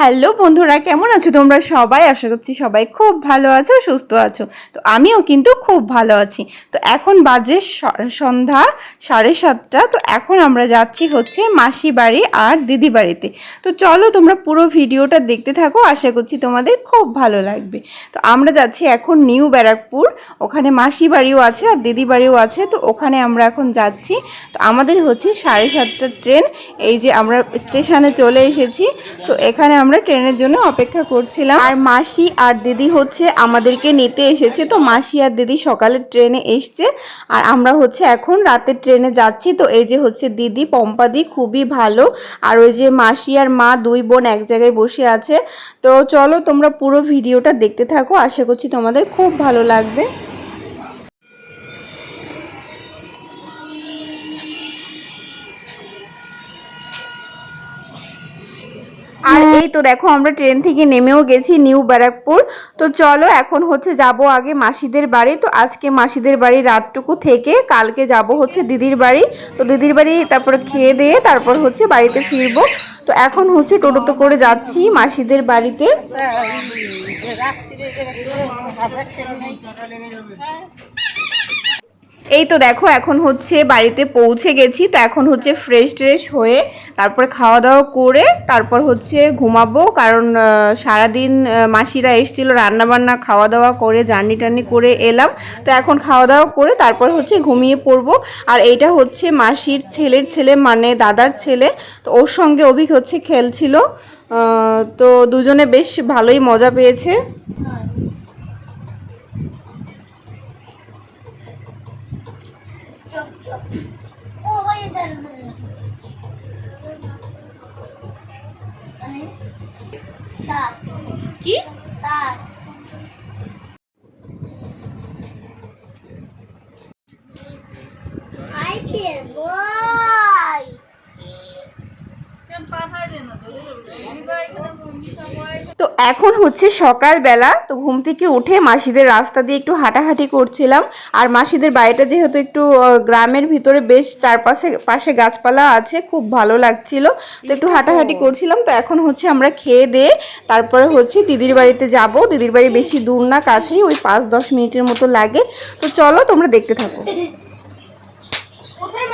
Hello বন্ধুরা, কেমন আছো? তোমরা সবাই? আশা করছি সবাই খুব ভালো আছো, সুস্থ আছো। তো আমিও কিন্তু খুব ভালো আছি। তো এখন বাজে সন্ধ্যা সাড়ে সাতটা। তো এখন আমরা যাচ্ছি হচ্ছে মাসি বাড়ি আর দিদি বাড়িতে। তো চলো তোমরা পুরো ভিডিওটা দেখতে থাকো, আশা করছি তোমাদের খুব ভালো লাগবে। তো আমরা যাচ্ছি এখন নিউ ব্যারাকপুর। ওখানে মাসি বাড়িও আছে আর দিদি বাড়িও আছে। তো ওখানে আমরা এখন যাচ্ছি। তো আমাদের হচ্ছে সাড়ে সাতটার ট্রেন। এই যে আমরা স্টেশনে চলে এসেছি। তো এখানে আমরা ট্রেনের জন্য অপেক্ষা করছিলাম। আর মাসি আর দিদি হচ্ছে আমাদেরকে নিতে এসেছে। তো মাসি আর দিদি সকালের ট্রেনে এসছে। আর আমরা হচ্ছে এখন রাতের ট্রেনে যাচ্ছি। তো এই যে হচ্ছে দিদি পম্পাদি খুবই ভালো। আর ওই যে মাসি আর মা দুই বোন এক জায়গায় বসে আছে। তো চলো তোমরা পুরো ভিডিওটা দেখতে থাকো। আশা করছি তোমাদের খুব ভালো লাগবে। এই তো দেখো, আমরা ট্রেন থেকে নেমেও গেছি নিউ ব্যারাকপুর। তো চলো, এখন হচ্ছে যাব আগে মাসিদের বাড়ি। তো আজকে মাসিদের বাড়ি রাতটুকু থেকে, কালকে যাব হচ্ছে দিদির বাড়ি। তো দিদির বাড়ি তারপর খেয়ে দিয়ে তারপর হচ্ছে বাড়িতে ফিরবো। তো এখন হচ্ছে টোটোতে করে যাচ্ছি মাসিদের বাড়িতে। এই তো দেখো, এখন হচ্ছে বাড়িতে পৌঁছে গেছি, তো এখন হচ্ছে ফ্রেশ ট্রেশ হয়ে তারপর খাওয়া দাওয়া করে তারপর হচ্ছে ঘুমাবো, কারণ সারাদিন মাসিরা এসেছিল রান্না বান্না খাওয়া দাওয়া করে জার্নি টার্নি করে এলাম, তো এখন খাওয়া দাওয়া করে তারপর হচ্ছে ঘুমিয়ে পড়ব, আর এইটা হচ্ছে মাসির ছেলের ছেলে মানে দাদার ছেলে, তো ওর সঙ্গে অভিক হচ্ছে খেলছিল তো দুজনে বেশ ভালোই মজা পেয়েছে। কি Tass. তো এখন হচ্ছে সকালবেলা, তো ঘুম থেকে উঠে মাসিদের রাস্তা দিয়ে একটু হাঁটাহাঁটি করছিলাম। আর মাসিদের বাড়িটা যেহেতু একটু গ্রামের ভিতরে বেশ চারপাশে, পাশে গাছপালা আছে, খুব ভালো লাগছিল। তো একটু হাঁটাহাঁটি করছিলাম, তো এখন হচ্ছে আমরা খেয়ে দিয়ে তারপরে হচ্ছে দিদির বাড়িতে যাব। দিদির বাড়ি বেশি দূর না, কাছেই, ওই পাঁচ দশ মিনিটের মতো লাগে। তো চলো তোমরা দেখতে থাকো। কোথায়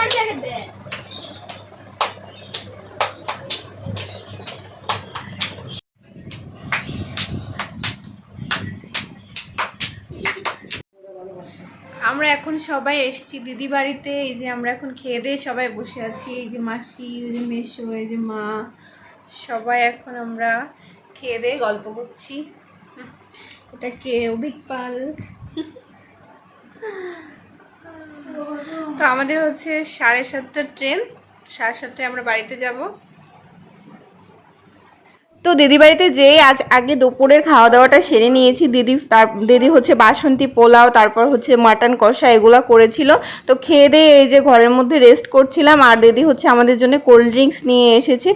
আমরা এখন সবাই এসেছি দিদি বাড়িতে। এই যে আমরা এখন খেয়ে দিয়ে সবাই বসে আছি। এই যে মাসি, এই যে মেসো এই যে মা, সবাই এখন আমরা খেয়ে দিয়ে গল্প করছি। এটা কে? অভিক পাল। তো আমাদের হচ্ছে সাড়ে সাতটার ট্রেন। সাড়ে সাতটায় আমরা বাড়িতে যাব। তো দিদি বাড়িতে যেয়ে আজ আগে দুপুরের খাওয়া দাওয়াটা সেরে নিয়েছি। দিদি তার, দিদি হচ্ছে বাসন্তী পোলাও, তারপর হচ্ছে মাটন কষা, এগুলো করেছিল। তো খেয়ে দিয়ে এই যে ঘরের মধ্যে রেস্ট করছিলাম। আর দিদি হচ্ছে আমাদের জন্য কোল্ড ড্রিঙ্কস নিয়ে এসেছে।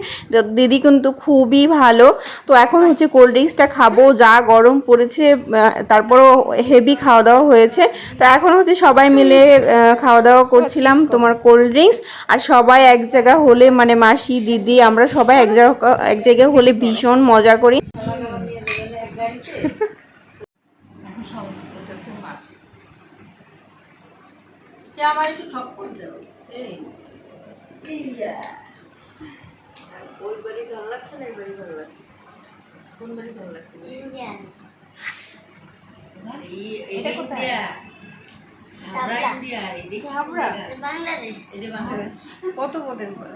দিদি কিন্তু খুবই ভালো। তো এখন হচ্ছে কোল্ড ড্রিঙ্কসটা খাব। যা গরম পড়েছে তারপরও হেভি খাওয়া দাওয়া হয়েছে। তো এখন হচ্ছে সবাই মিলে খাওয়া দাওয়া করছিলাম তোমার কোল্ড ড্রিঙ্কস আর সবাই এক জায়গা হলে মানে মাসি, দিদি, আমরা সবাই এক জায়গা, এক জায়গায় হলে ভীষণ মজা করি ইয়া। ওই বাড়ি ভালো লাগছে না এই বাড়ি ভালো লাগছে কোন বাড়ি ভালো লাগছে এটা কত পদের বলে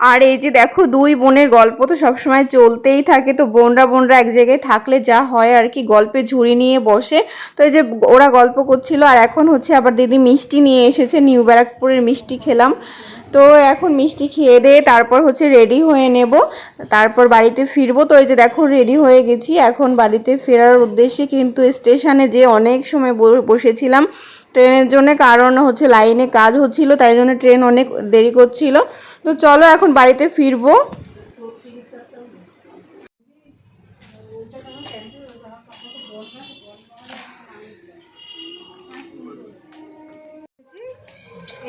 আর এই যে দেখো, দুই বোনের গল্প তো সবসময় চলতেই থাকে। তো বোনরা বোনরা এক জায়গায় থাকলে যা হয় আর কি, গল্পে ঝুড়ি নিয়ে বসে। তো এই যে ওরা গল্প করছিল, আর এখন হচ্ছে আবার দিদি মিষ্টি নিয়ে এসেছে, নিউ ব্যারাকপুরের মিষ্টি খেলাম। তো এখন মিষ্টি খেয়ে দিয়ে তারপর হচ্ছে রেডি হয়ে নেব। তারপর বাড়িতে ফিরবো। তো এই যে দেখো, রেডি হয়ে গেছি। এখন বাড়িতে ফেরার উদ্দেশ্যে কিন্তু স্টেশনে যে অনেক সময় বসেছিলাম ট্রেনের জন্য কারণ হচ্ছে লাইনে কাজ হচ্ছিল তাই জন্য ট্রেন অনেক দেরি করছিল। তো চলো এখন বাড়িতে ফিরবো।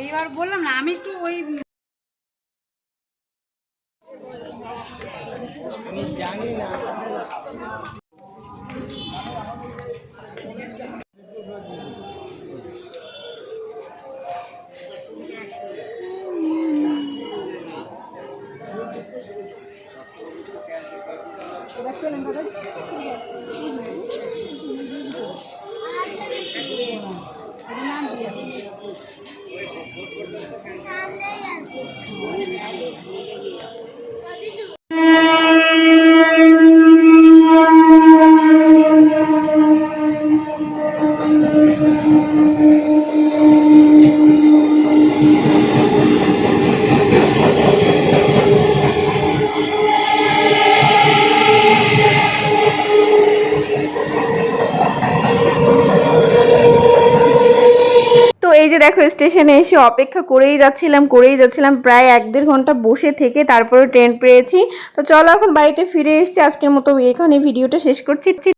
এইবার বললাম না আমি একটু ওই তো এই যে দেখো, স্টেশনে এসে অপেক্ষা করেই যাচ্ছিলাম করেই যাচ্ছিলাম। প্রায় এক দেড় ঘণ্টা বসে থেকে তারপরে ট্রেন পেয়েছি। তো চলো এখন বাড়িতে ফিরে এসছি। আজকের মতো এখানে ভিডিওটা শেষ করছি।